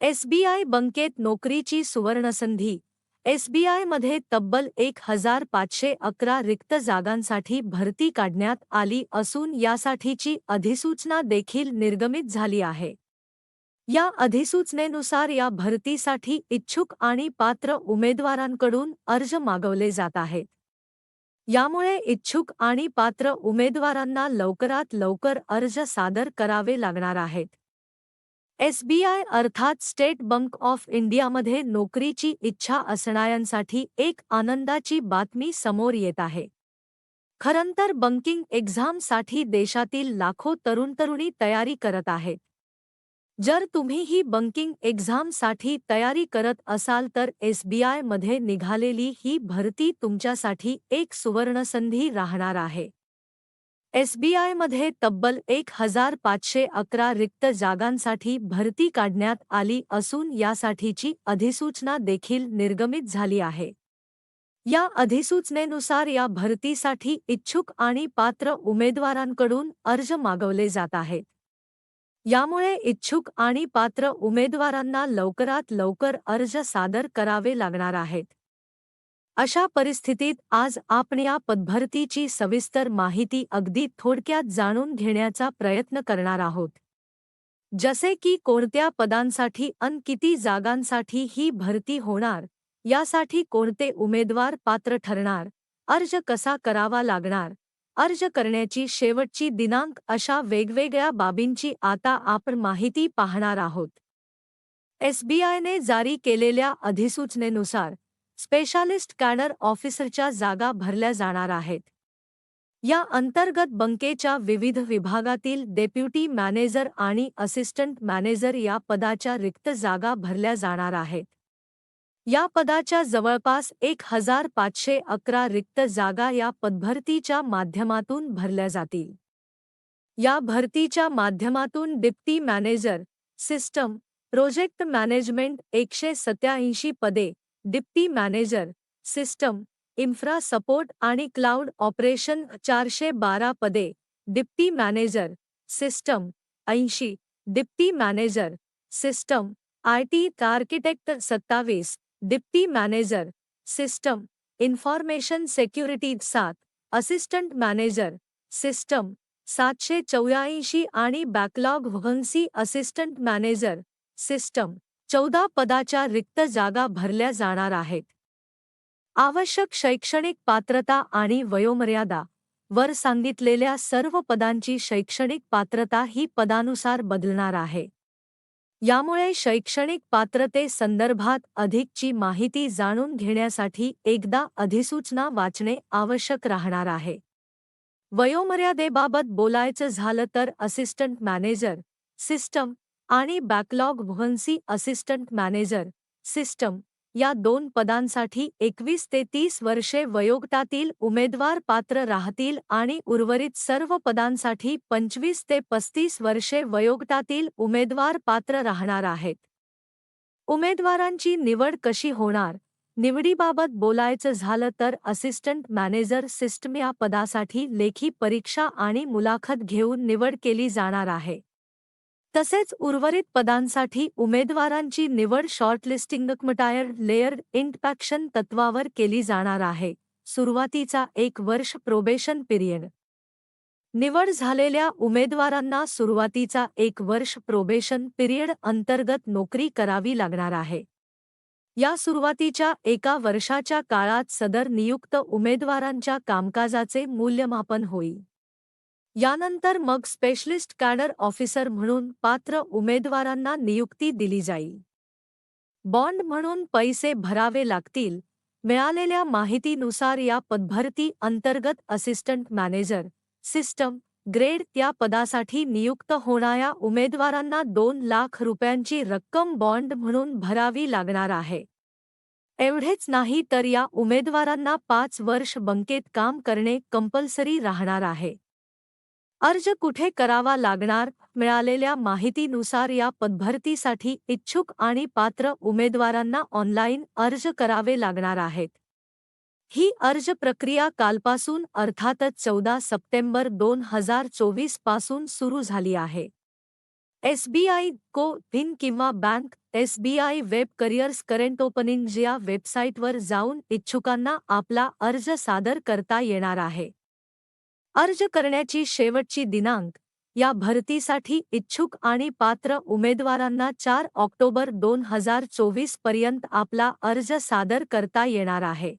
SBI बँकेत नोकरीची सुवर्णसंधी. एसबीआयमध्ये तब्बल एक हजार पाचशे अकरा रिक्त जागांसाठी भरती काढण्यात आली असून यासाठीची अधिसूचना देखील निर्गमित झाली आहे. या अधिसूचनेनुसार या भरतीसाठी इच्छुक आणि पात्र उमेदवारांकडून अर्ज मागवले जात आहेत. यामुळे इच्छुक आणि पात्र उमेदवारांना लवकरात लवकर अर्ज सादर करावे लागणार आहेत. एसबीआय अर्थात स्टेट बँक ऑफ़ इंडियामध्ये नोकरीची इच्छा असणाऱ्यांसाठी एक आनंदाची बातमी समोर येत आहे. खरंतर बँकिंग एक्झामसाठी देशातील लाखो तरुण तरुणी तयारी करत आहेत. जर तुम्ही ही बँकिंग एक्झामसाठी तयारी करत असाल तर एसबीआयमध्ये निघालेली ही भरती तुमच्यासाठी एक सुवर्णसंधी राहणार आहे. एसबीआयमध्ये तब्बल एक हजार पाचशे अकरा रिक्त जागांसाठी भरती काढण्यात आली असून यासाठीची अधिसूचना देखील निर्गमित झाली आहे. या अधिसूचनेनुसार या भरतीसाठी इच्छुक आणि पात्र उमेदवारांकडून अर्ज मागवले जात आहेत. यामुळे इच्छुक आणि पात्र उमेदवारांना लवकरात लवकर अर्ज सादर करावे लागणार आहेत. अशा परिस्थितीत आज आपण या पदभरतीची सविस्तर माहिती अगदी थोडक्यात जाणून घेण्याचा प्रयत्न करणार आहोत. जसे की कोणत्या पदांसाठी अन किती जागांसाठी ही भरती होणार यासाठी कोणते उमेदवार पात्र ठरणार अर्ज कसा करावा लागणार अर्ज करण्याची शेवटची दिनांक अशा वेगवेगळ्या बाबींची आता आपण माहिती पाहणार आहोत. एसबीआयने जारी केलेल्या अधिसूचनेनुसार स्पेशालिस्ट कॅडर ऑफिसरच्या जागा भरल्या जाणार आहेत. या अंतर्गत बँकेच्या विविध विभागातील डेप्युटी मॅनेजर आणि असिस्टंट मॅनेजर या पदाच्या रिक्त जागा भरल्या जाणार आहेत. या पदाच्या जवळपास एक हजार पाचशे अकरा रिक्त जागा या पदभरतीच्या माध्यमातून भरल्या जातील. या भरतीच्या माध्यमातून deputy manager system project management एकशे सत्याऐंशी पदे deputy manager, system, infra support आणि क्लाउड ऑपरेशन चारशे बारा पदे, डिप्टी मॅनेजर, सिस्टम, ऐंशी, deputy manager, system I T architect सत्तावीस, deputy manager, system, information security सात, असिस्टंट मॅनेजर, सिस्टम, सातशे चौऱ्याऐंशी आणि backlog vacancy assistant manager, system. चौदा पदाच्या रिक्त जागा भरल्या जाणार आहेत. आवश्यक शैक्षणिक पात्रता आणि वयोमर्यादा. वर सांगितलेल्या सर्व पदांची शैक्षणिक पात्रता ही पदानुसार बदलणार आहे. यामुळे शैक्षणिक पात्रते संदर्भात अधिकची माहिती जाणून घेण्यासाठी एकदा अधिसूचना वाचणे आवश्यक राहणार आहे. वयोमर्यादेबाबत बोलायचं झालं तर असिस्टंट मॅनेजर सिस्टम आणि backlog vacancy assistant manager system या दोन पदांसाठी एकवीस ते तीस वर्षे वयोगटातील उमेदवार पात्र राहतील आणि उर्वरित सर्व पदांसाठी पंचवीस ते पस्तीस वर्षे वयोगटातील उमेदवार पात्र राहणार आहेत. उमेदवारांची निवड कशी होणार? निवडीबाबत बोलायचं झालं तर असिस्टंट मॅनेजर सिस्टम या पदासाठी लेखी परीक्षा आणि मुलाखत घेऊन निवड केली जाणार आहे. तसेच उर्वरित पदांसाठी उमेदवारांची निवड शॉर्टलिस्टिंग मटायर लेअर्ड इंटपॅक्शन तत्वावर केली जाणार आहे. सुरुवातीचा एक वर्ष प्रोबेशन पिरियड निवड झालेल्या उमेदवारांना सुरुवातीचा एक वर्ष प्रोबेशन पिरियड अंतर्गत नोकरी करावी लागणार आहे. या सुरुवातीच्या एका वर्षाच्या काळात सदर नियुक्त उमेदवारांच्या कामकाजाचे मूल्यमापन होईल. यानंतर मग स्पेशलिस्ट कॅडर ऑफिसर म्हणून पात्र उमेदवारांना नियुक्ती दिली जाईल. बॉन्ड म्हणून पैसे भरावे लागतील मिळालेल्या माहितीनुसार या पदभरती अंतर्गत असिस्टंट मॅनेजर सिस्टम ग्रेड त्या पदासाठी नियुक्त होणाऱ्या उमेदवारांना दोन लाख रुपयांची रक्कम बॉन्ड म्हणून भरावी लागणार आहे. एवढेच नाही तर या उमेदवारांना पाच वर्ष बंकेत काम करणे कंपल्सरी राहणार आहे. अर्ज़ कुठे करावा लागणार मिळालेल्या माहितीनुसार या पदभरतीसाठी इच्छुक आणि पात्र उमेदवारांना ऑनलाईन अर्ज़ करावे लागणार आहेत. ही अर्ज़ प्रक्रिया कालपासून अर्थातच चौदा सप्टेंबर दोन हज़ार चोवीस पासून सुरू झाली आहे. एसबीआय को इन किंवा bank SBI web careers current opening या वेबसाईटवर जाऊन इच्छुकांना आपला अर्ज़ सादर करता येणार आहे. अर्ज करण्याची शेवटची दिनांक या भरतीसाठी इच्छुक आणि पात्र उमेदवारांना चार ऑक्टोबर दोन हजार चोवीसपर्यंत आपला अर्ज सादर करता येणार आहे.